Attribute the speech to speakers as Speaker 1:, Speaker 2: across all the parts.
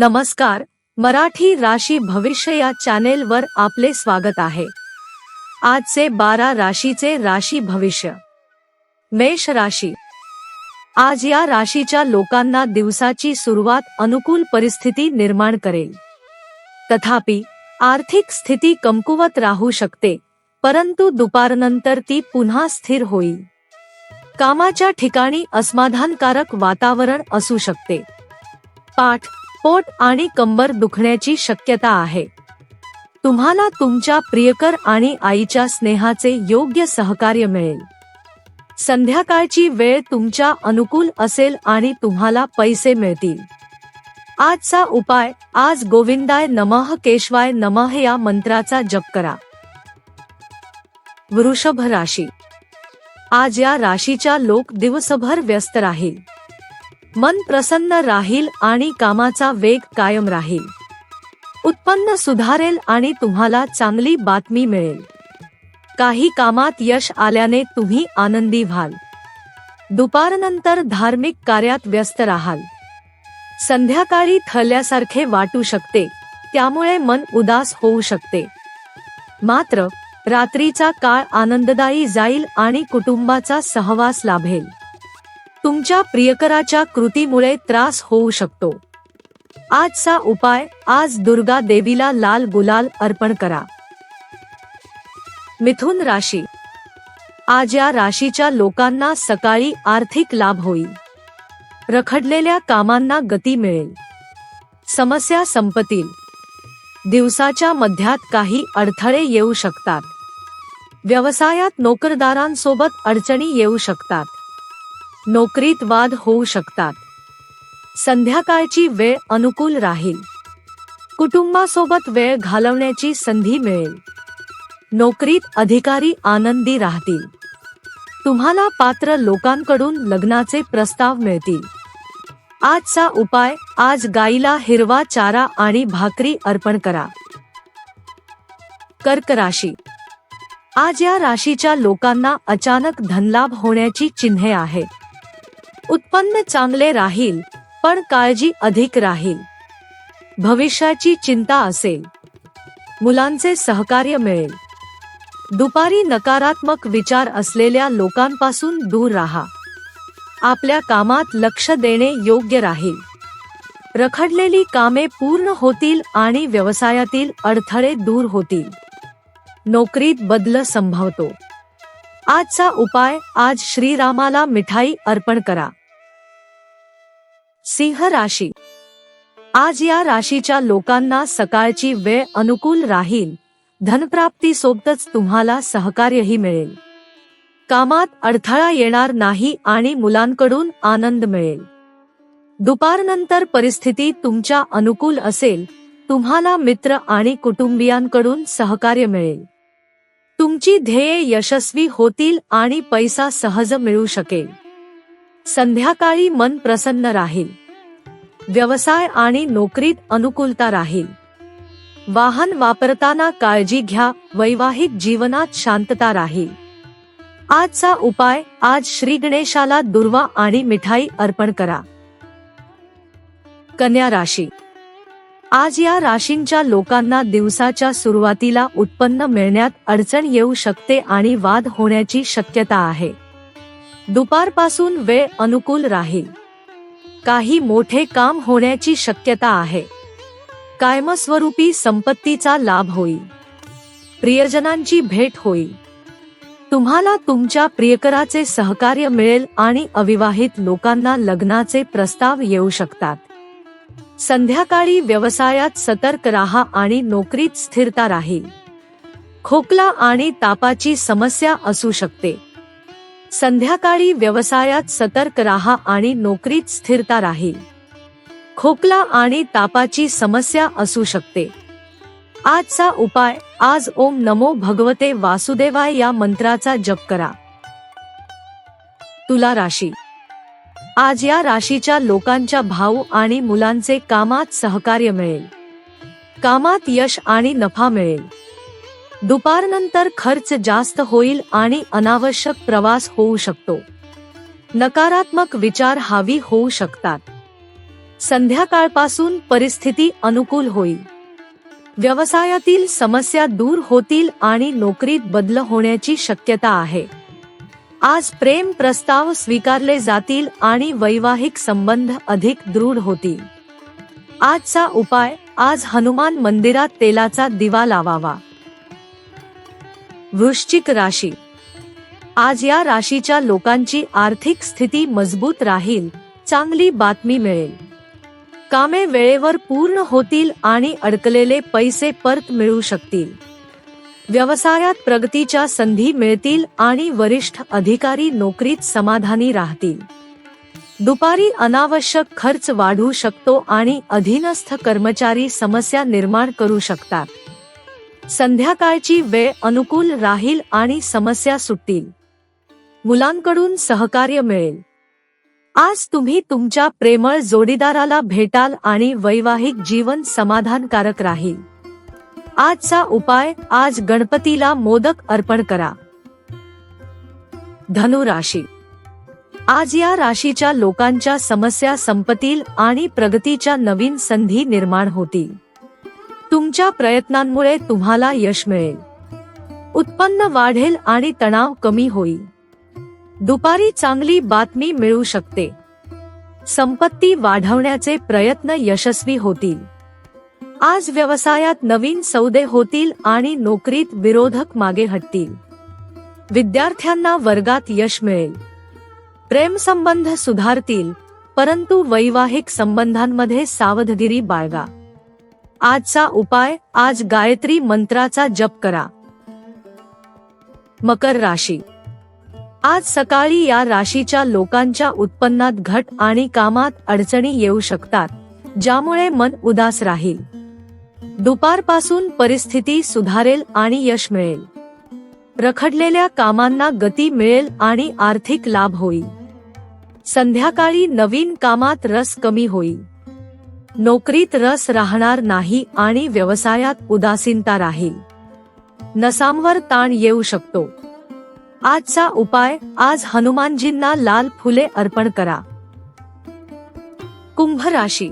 Speaker 1: नमस्कार मराठी राशी भविष्य या चॅनेलवर आपले स्वागत आहे. आजचे बारा राशीचे राशी भविष्य. मेष राशी. आज या राशीच्या लोकांना दिवसाची सुरुवात अनुकूल परिस्थिती निर्माण करेल. तथापि आर्थिक स्थिती कमकुवत राहू शकते परंतु दुपारनंतर ती पुन्हा स्थिर होईल. कामाच्या ठिकाणी असमाधानकारक वातावरण असू शकते. पाठ पोट आणि कंबर दुखण्याची शक्यता आहे. तुम्हाला तुमच्या प्रियकर आणि आईच्या स्नेहाचे योग्य सहकार्य मिळेल. संध्याकाळची वेळ तुमच्या अनुकूल असेल आणि तुम्हाला पैसे मिळतील. आजचा उपाय आज गोविंदाय नमः केशवाय नमः या मंत्राचा जप करा. वृषभ राशी. आज या राशीच्या लोक दिवसभर व्यस्त राहील. मन प्रसन्न राहील आणि कामाचा वेग कायम राहील. उत्पन्न सुधारेल आणि तुम्हाला चांगली बातमी मिळेल. काही कामात यश आल्याने तुम्ही आनंदी व्हाल. दुपारनंतर धार्मिक कार्यात व्यस्त राहाल. संध्याकाळी थरल्यासारखे वाटू शकते त्यामुळे मन उदास होऊ शकते. मात्र रात्रीचा काळ आनंददायी जाईल आणि कुटुंबाचा सहवास लाभेल. तुमच्या प्रियकराच्या कृतीमुळे त्रास होऊ शकतो. आजचा उपाय आज दुर्गा देवीला लाल गुलाल अर्पण करा. मिथुन राशी. आज या राशीच्या लोकांना सकाळी आर्थिक लाभ होईल. रखडलेल्या कामांना गती मिळेल. समस्या संपतील. दिवसाच्या मध्यात काही अडथळे येऊ शकतात. व्यवसायात नोकरदारांसोबत अडचणी येऊ शकतात. नोकरीत वाद होऊ शकतात. संध्याकाळची वेळ अनुकूल राहील. कुटुंबासोबत वेळ घालवण्याची संधी मिळेल. नोकरीत अधिकारी आनंदी राहतील. तुम्हाला पात्र लोकांकडून लग्नाचे प्रस्ताव मिळतील. आजचा उपाय आज गाईला हिरवा चारा आणि भाकरी अर्पण करा. कर्क राशी. आज या राशीच्या लोकांना अचानक धनलाभ होण्याची चिन्हे आहेत. उत्पन्न चांगले राहील पण काळजी अधिक राहील. भविष्याची चिंता असेल. मुलांचे सहकार्य मिळेल. दुपारी नकारात्मक विचार असलेल्या लोकांपासून दूर राहा. आपल्या कामात लक्ष देणे योग्य राहील. रखडलेली कामे पूर्ण होतील आणि व्यवसायातील अडथळे दूर होतील. नोकरीत बदल संभवतो. आजचा उपाय आज श्रीरामाला मिठाई अर्पण करा. सिंह राशी. आज या राशीच्या लोकांना सकाळची वेळ अनुकूल राहील. धनप्राप्ती सोबतच तुम्हाला सहकार्यही मिळेल. कामात अडथळा येणार नाही आणि मुलांकडून आनंद मिळेल. दुपारनंतर परिस्थिती तुमच्या अनुकूल असेल. तुम्हाला मित्र आणि कुटुंबियांकडून सहकार्य मिळेल. तुमची ध्येये यशस्वी होतील आणि पैसा सहज मिळू शकेल. संध्याकाळी मन प्रसन्न राहील. व्यवसाय आणि नोकरीत अनुकूलता राहील. वाहन वापरताना काळजी घ्या वैवाहिक जीवनात शांतता राहील. आजचा उपाय आज श्री गणेशाला दुर्वा आणि मिठाई अर्पण करा. कन्या राशी. आज या राशींच्या लोकांना दिवसाच्या सुरुवातीला उत्पन्न मिळण्यात अडचण येऊ शकते आणि वाद होण्याची शक्यता आहे. दुपारपासून वेळ अनुकूल राहील. काही मोठे काम होण्याची शक्यता आहे. कायमस्वरूपी संपत्तीचा लाभ होईल. प्रियजनांची भेट होईल. तुम्हाला तुमच्या प्रियकराचे सहकार्य मिळेल आणि अविवाहित लोकांना लग्नाचे प्रस्ताव येऊ शकतात. संध्याकाळी व्यवसायात सतर्क राहा आणि नोकरीत स्थिरता राहील. खोकला आणि तापाची समस्या असू शकते. संध्याकाळी व्यवसायात सतर्क राहा आणि नोकरीत स्थिरता राहील. खोकला आणि तापाची समस्या असू शकते. आजचा उपाय आज ओम नमो भगवते वासुदेवाय या मंत्राचा जप करा. तुला राशी. आज या राशीच्या लोकांच्या भाऊ आणि मुलांचे कामात सहकार्य मिळेल. कामात यश आणि नफा मिळेल. दुपारनंतर खर्च जास्त होईल आणि अनावश्यक प्रवास होऊ शकतो. नकारात्मक विचार हावी होऊ शकतात. संध्याकाळपासून परिस्थिती अनुकूल होईल. व्यवसायातील समस्या दूर होतील आणि नोकरीत बदल होण्याची शक्यता आहे. आज प्रेम प्रस्ताव स्वीकारले जातील आणि वैवाहिक संबंध अधिक दृढ होतील. आजचा उपाय आज हनुमान मंदिरात तेलाचा दिवा लावावा. वृश्चिक राशी. आज या राशीच्या लोकांची आर्थिक स्थिती मजबूत राहील चांगली बातमी मिळेल. कामे वेळेवर पूर्ण होतील आणि अडकलेले पैसे परत मिळू शकतील. व्यवसायात प्रगतीच्या संधी मिळतील आणि वरिष्ठ अधिकारी नोकरीत समाधानी राहतील. दुपारी अनावश्यक खर्च वाढू शकतो आणि अधीनस्थ कर्मचारी समस्या निर्माण करू शकतात. संध्याकाळची वेळ अनुकूल राहील आणि समस्या सुटतील. मुलांकडून सहकार्य मिळेल. आज तुम्ही तुमच्या प्रेमळ जोडीदाराला भेटाल आणि वैवाहिक जीवन समाधानकारक राहील. आजचा उपाय आज गणपतीला मोदक अर्पण करा. धनु राशी. आज या राशीच्या लोकांच्या समस्या संपतील आणि प्रगतीच्या नवीन संधी निर्माण होतील. तुमच्या प्रयत्नांमुळे तुम्हाला यश मिळेल. उत्पन्न वाढेल आणि तणाव कमी होईल. दुपारी चांगली बातमी मिळू शकते. संपत्ती वाढवण्याचे प्रयत्न यशस्वी होतील. आज व्यवसायात नवीन सौदे होतील आणि नोकरीत विरोधक मागे हटतील. विद्यार्थ्यांना वर्गात यश मिळेल. प्रेमसंबंध सुधारतील परंतु वैवाहिक संबंधांमध्ये सावधगिरी बाळगा. आजचा उपाय आज गायत्री मंत्राचा जप करा. मकर राशी. आज सकाळी या राशीच्या लोकांच्या उत्पन्नात घट आणि कामात अडचणी येऊ शकतात ज्यामुळे मन उदास राहील. दुपारपासून परिस्थिती सुधारेल आणि यश मिळेल. रखडलेल्या कामांना गती मिळेल आणि आर्थिक लाभ होईल. संध्याकाळी नवीन कामात रस कमी होईल. नोकरीत रस राहणार नाही आणि व्यवसायात उदासीनता राहील. नसांवर ताण येऊ शकतो. आजचा उपाय आज हनुमानजींना लाल फुले अर्पण करा. कुंभ राशी.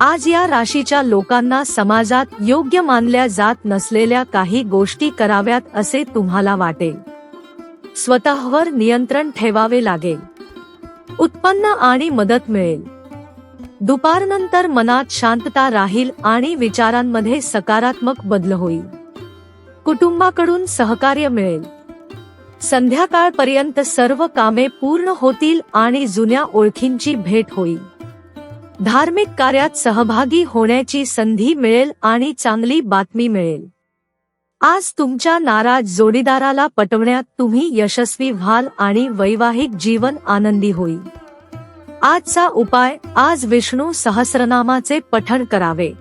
Speaker 1: आज या राशीच्या लोकांना समाजात योग्य मानल्या जात नसलेल्या काही गोष्टी कराव्यात असे तुम्हाला वाटेल. स्वतःवर नियंत्रण ठेवावे लागेल. उत्पन्न आणि मदत मिळेल. दुपारनंतर मनात शांतता राहील आणि विचारांमध्ये सकारात्मक बदल होईल. कुटुंबाकडून सहकार्य मिळेल. संध्याकाळपर्यंत सर्व कामे पूर्ण होतील आणि जुन्या ओळखींची भेट होईल. धार्मिक कार्यात सहभागी होण्याची संधी मिळेल आणि चांगली बातमी मिळेल. आज तुमच्या नाराज जोडीदाराला पटवण्यात तुम्ही यशस्वी व्हाल आणि वैवाहिक जीवन आनंदी होईल. आजचा उपाय आज विष्णू सहस्रनामाचे पठण करावे.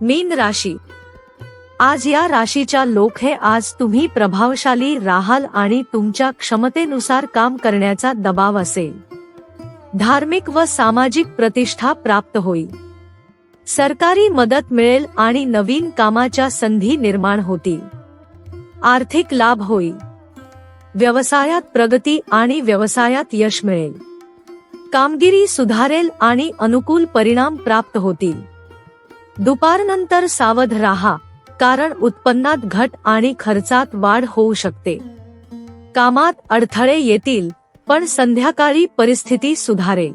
Speaker 1: मीन राशी. आज या राशीच्या लोक हे आज तुम्ही प्रभावशाली राहाल आणि तुमच्या क्षमतेनुसार काम करण्याचा दबाव असेल. धार्मिक व सामाजिक प्रतिष्ठा प्राप्त होईल. सरकारी मदत मिळेल आणि नवीन कामाच्या संधी निर्माण होतील. आर्थिक लाभ होईल. व्यवसायात प्रगती आणि व्यवसायात यश मिळेल. कामगिरी सुधारेल आणि अनुकूल परिणाम प्राप्त होतील. दुपारनंतर सावध राहा कारण उत्पन्नात घट आणि खर्चात वाढ होऊ शकते. कामात अडथळे येतील पण संध्याकाळी परिस्थिती सुधारेल.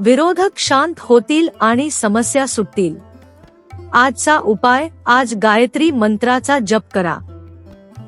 Speaker 1: विरोधक शांत होतील आणि समस्या सुटतील. आजचा उपाय आज गायत्री मंत्राचा जप करा.